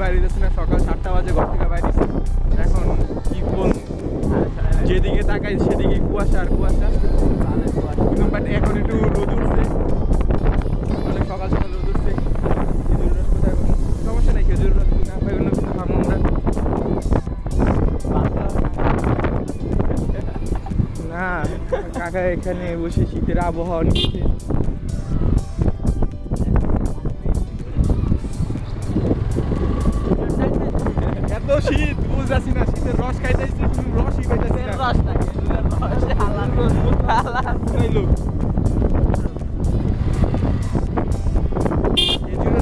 বাইরে না, সকাল সাতটা বাজে ঘর থেকে বাইরে এখন কি বল যেদিকে তাকাই সেদিকে কুয়াশা আর কুয়াশা। বাট এখন একটু রোদ উঠছে। অনেক সকাল সকাল রোদ উঠছে। খেজুর রস কোথায়? সমস্যা নেই খেজুর রস না পাই অন্য কিছু খাব না, কাকা এখানে বসে শীতের আবহাওয়া নিচ্ছে। শীত বুঝতেছি না শীতের রস খাইতেছি কিন্তু রসই পাইতেছি না। খাইলো।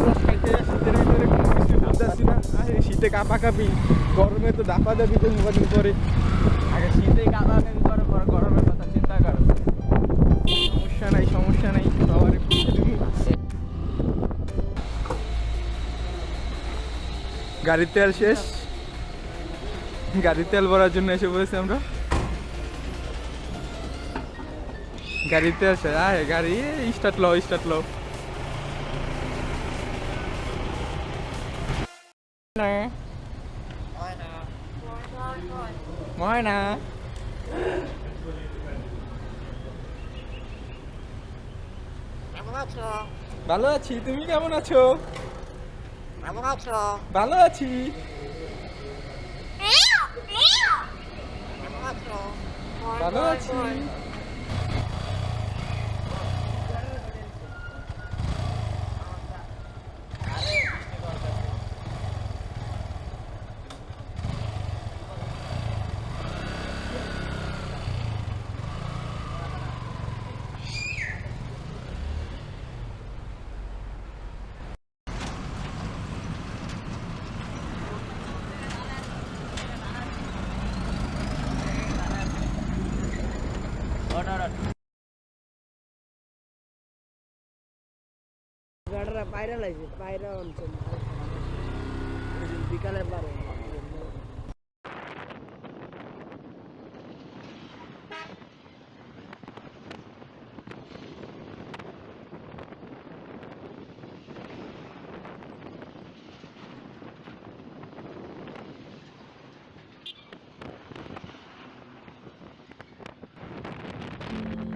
রস খাইতে শীতের ভিতরে কোনো কিছু বুঝতেছি না। আরে শীতে কাঁপা কাঁপি গরমে তো দাপা দাপি তো মুখানি করে আগে শীতে কাঁপাকাঁপি করে পরে গরমের কথা চিন্তা করো। সমস্যা নাই সমস্যা নাই সবার গাড়ির তেল শেষ? গাড়ির তেল ভরার জন্য এসে পড়েছি আমরা। তেল শেষ আয় গাড়ি স্টার্ট লো স্টার্ট লো না ময়না। ভালো আছি তুমি কেমন আছো? ভালো আছি। কেমন আছো ভালো আছি গাড়িটা পায়রা লাগছে পায়রা অঞ্চল বিকালের বারে